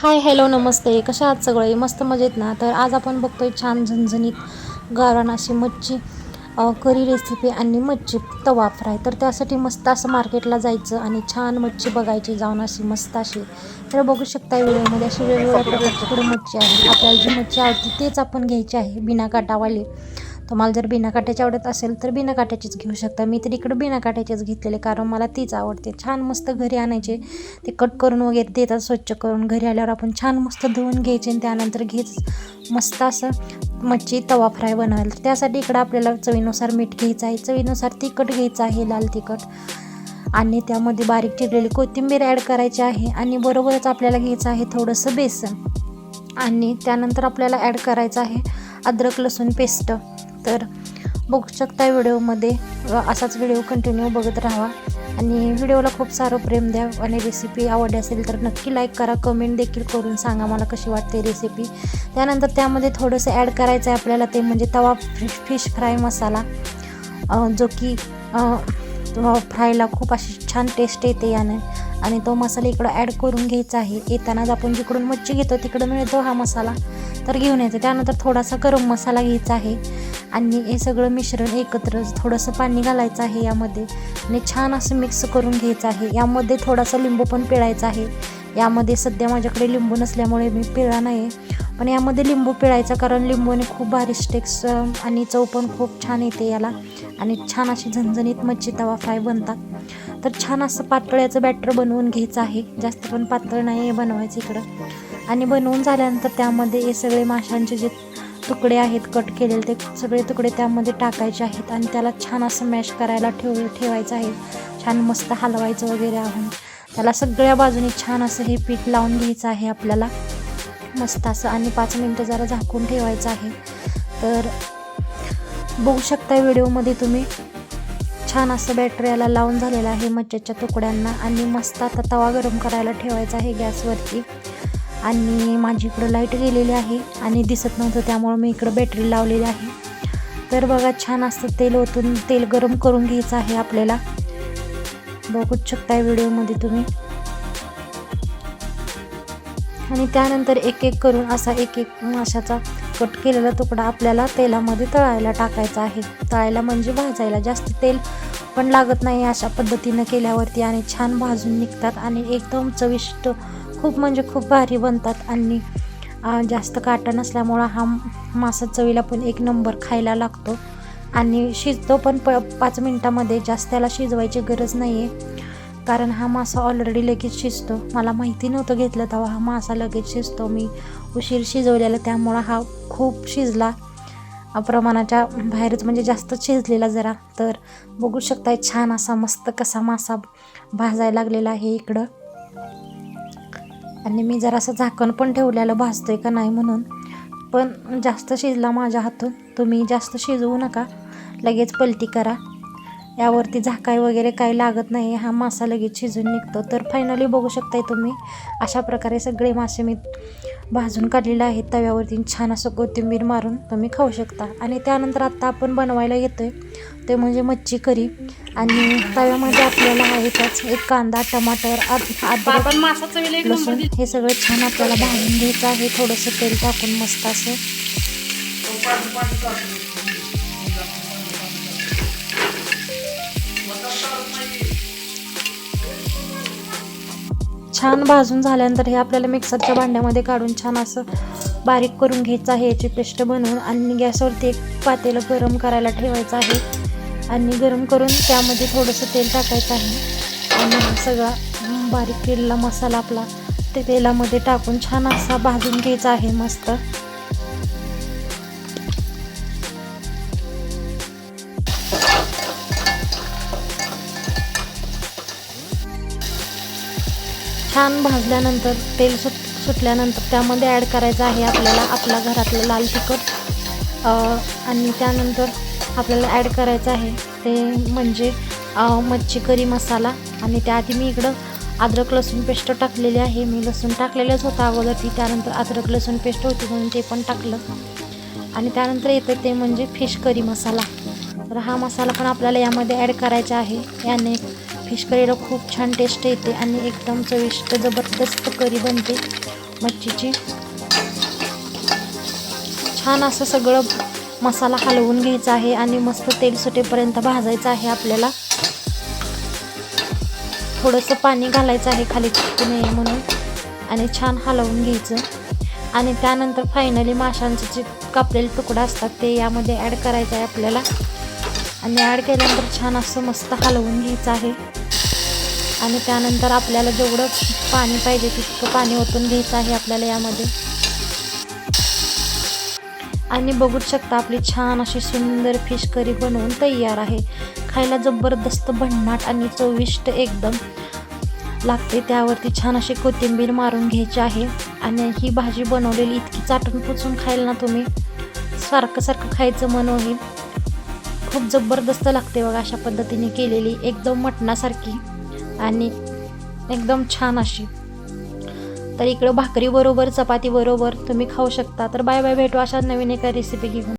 Hi hello नमस्ते. कशा आहात सगळे? मस्त मजेत ना? तर आज आपण बघतोय छान झणझणीत गारण अशी मच्छी करी रेसिपी आणि मच्छी तवा फ्राय तर त्यासाठी मस्त असं मार्केटला जायचं आणि छान मच्छी बघायची जाऊन अशी मस्त अशी. तर बघू शकता व्हिडिओमध्ये अशी वेगवेगळ्या प्रकारची पुढे मच्छी आहे. आपल्याला जी मच्छी आवडते तेच आपण घ्यायची आहे बिना काटावाली. तुम्हाला जर बिना काट्याची आवडत असेल तर बिना काट्याचीच घेऊ शकता. मी तर इकडं बिना काट्याचीच घेतलेले कारण मला तीच आवडते. छान मस्त घरी आणायचे. ते कट करून वगैरे देतात स्वच्छ करून. घरी आल्यावर आपण छान मस्त धुवून घ्यायचे आणि त्यानंतर घेत मस्त असं मच्छी तवा फ्राय बनवायला. तर त्यासाठी इकडं आपल्याला चवीनुसार मीठ घ्यायचं आहे. चवीनुसार तिखट घ्यायचं आहे लाल तिखट. आणि त्यामध्ये बारीक चिरलेली कोथिंबीर ॲड करायची आहे. आणि बरोबरच आपल्याला घ्यायचं आहे थोडंसं बेसन. आणि त्यानंतर आपल्याला ॲड करायचं आहे अद्रक लसूण पेस्ट. तर बघू शकता व्हिडिओमध्ये. असाच व्हिडिओ कंटिन्यू बघत राहा. आणि व्हिडिओला खूप सारं प्रेम द्या आणि रेसिपी आवडली असेल तर नक्की लाईक करा. कमेंट देखील करून सांगा मला कशी वाटते रेसिपी त्यानंतर त्यामध्ये थोडंसं ॲड करायचं आहे आपल्याला ते म्हणजे तवा फिश फिश फ्राय मसाला. जो की फ्रायला खूप अशी छान टेस्ट येते याने. आणि तो मसाला इकडं ॲड करून घ्यायचा आहे. येतानाच आपण जिकडून मच्छी घेतो तिकडं मिळतो हा मसाला. तर घेऊन यायचा. त्यानंतर थोडासा गरम मसाला घ्यायचा आहे. आणि हे सगळं मिश्रण एकत्र थोडंसं पाणी घालायचं आहे यामध्ये. आणि छान असं मिक्स करून घ्यायचं आहे. यामध्ये थोडासा लिंबू पण पिळायचा आहे. यामध्ये सध्या माझ्याकडे लिंबू नसल्यामुळे मी पिळा नाही पण यामध्ये लिंबू पिळायचा कारण लिंबूने खूप भारी स्टेक्स आणि चव पण खूप छान येते याला. आणि छान अशी झणझणीत मच्छी तवा फ्राय बनतात. तर छान असं पातळ्याचं बॅटर बनवून घ्यायचं आहे. जास्त पण पातळ नाही आहे बनवायचं इकडं. आणि बनवून झाल्यानंतर त्यामध्ये हे सगळे माशांचे जे तुकडे आहेत कट केलेले ते सगळे तुकडे त्यामध्ये टाकायचे आहेत आणि त्याला छान असं मॅश करायला ठेव ठेवायचं आहे. छान मस्त हलवायचं वगैरे आहे. त्याला सगळ्या बाजूने छान असं हे पीठ लावून घ्यायचं आहे आपल्याला. मस्त असं आणि पाच मिनटं जरा झाकून ठेवायचं आहे. तर बघू शकता व्हिडिओमध्ये तुम्ही. छान असं बॅटर याला लावून झालेलं आहे मच्छ्याच्या तुकड्यांना आणि मस्त आता तवा गरम करायला ठेवायचा आहे गॅसवरती. आणि माझी इकडं लाइट गेलेली आहे आणि दिसत नव्हतं त्यामुळं मी इकडं बॅटरी लावलेली आहे. तर बघा छान असतं तेल ओतून तेल गरम करून घ्यायचं आहे आपल्याला. बघूच शकताय व्हिडिओमध्ये तुम्ही. आणि त्यानंतर एक एक करून असा एक एक माशाचा कट केलेला तुकडा आपल्याला तेलामध्ये तळायला टाकायचा आहे. तळायला म्हणजे भाजायला जास्त तेल पण लागत नाही अशा पद्धतीनं केल्यावरती आणि छान भाजून निघतात आणि एकदम चविष्ट खूप म्हणजे खूप भारी बनतात आणि जास्त काटा नसल्यामुळं हा मासा चवीला पण एक नंबर खायला लागतो. आणि शिजतो पण प पाच मिनटामध्ये जास्त त्याला शिजवायची गरज नाही आहे कारण हा मासा ऑलरेडी लगेच शिजतो. मला माहिती नव्हतं घेतलं तेव्हा हा मासा लगेच शिजतो. मी उशीर शिजवलेला त्यामुळं हा खूप शिजला. प्रमाणाच्या बाहेरच म्हणजे जास्त शिजलेला जरा. तर बघू शकताय छान असा मस्त कसा मासा भाजायला लागलेला आहे इकडं. आणि मी जरासं झाकण पण ठेवलेलं भाजतोय का नाही म्हणून. पण जास्त शिजला माझ्या हातून. तुम्ही जास्त शिजवू नका. लगेच पलटी करा. यावरती झाकाय वगैरे काही लागत नाही. हा मासा लगेच शिजून निघतो. तर फायनली बघू शकताय तुम्ही अशा प्रकारे सगळे मासे मी भाजून काढलेले आहेत तव्यावरती छान असं कोथिंबीर मारून तुम्ही खाऊ शकता. आणि त्यानंतर आत्ता आपण बनवायला येतो आहे ते म्हणजे मच्छी करी. आणि तव्यामध्ये आपल्याला आहे त्याच एक कांदा टमाटर अद- अद्रक लसूण हे सगळं छान आपल्याला भाजून घ्यायचं आहे. थोडंसं तेल टाकून मस्त असं. छान भाजून झाल्यानंतर हे आपल्याला मिक्सरच्या भांड्यामध्ये काढून छान असं बारीक करून घ्यायचं आहे. याची पेस्ट बनवून आणि गॅसवरती एक पातेलं गरम करायला ठेवायचं आहे. आणि गरम करून त्यामध्ये थोडंसं तेल टाकायचं आहे. आणि सगळा बारीक केलेला मसाला आपला ते तेलामध्ये टाकून छान असा भाजून घ्यायचा आहे मस्त. छान भाजल्यानंतर तेल सुट सुटल्यानंतर त्यामध्ये ॲड करायचं आहे आपल्याला आपल्या घरातलं लाल तिखट. आणि त्यानंतर आपल्याला ॲड करायचं आहे ते म्हणजे मच्छी करी मसाला. आणि त्याआधी मी इकडं अद्रक लसूण पेस्ट टाकलेली आहे. मी लसूण टाकलेलंच होतं अगोदर ती त्यानंतर अद्रक लसूण पेस्ट होती म्हणून ते पण टाकलं. आणि त्यानंतर येतं ते म्हणजे फिश करी मसाला. तर हा मसाला पण आपल्याला यामध्ये ॲड करायचा आहे. याने फिश करीला खूप छान टेस्ट येते आणि एकदम चविष्ट जबरदस्त करी बनते मच्छीची. छान असं सगळं मसाला हलवून घ्यायचा आहे आणि मस्त तेल सुटेपर्यंत भाजायचं आहे आपल्याला. थोडंसं पाणी घालायचं आहे खाली चिटकू नये म्हणून आणि छान हलवून घ्यायचं. आणि त्यानंतर फायनली माशांचे जे कापलेले तुकडे असतात ते यामध्ये ॲड करायचं आहे आपल्याला. आणि ॲड केल्यानंतर छान असं मस्त हलवून घ्यायचं आहे. आणि त्यानंतर आपल्याला जेवढं पाणी पाहिजे तितकं पाणी ओतून घ्यायचं आहे आपल्याला यामध्ये. आणि बघूच शकता आपली छान अशी सुंदर फिश करी बनवून तयार आहे. खायला जबरदस्त भन्नाट आणि चविष्ट एकदम लागते. त्यावरती छान अशी कोथिंबीर मारून घ्यायची आहे. आणि ही भाजी बनवलेली इतकी चाटून पुचून खायला ना तुम्ही. सारखं सारखं खायचं मन होईल. खूप जबरदस्त लागते बघा अशा पद्धतीने केलेली. एकदम मटणासारखी. आणि एकदम छान अशी. तर इकडं भाकरीबरोबर चपातीबरोबर तुम्ही खाऊ शकता. तर बाय बाय भेटू अशा नवीन एका रेसिपी घेऊन.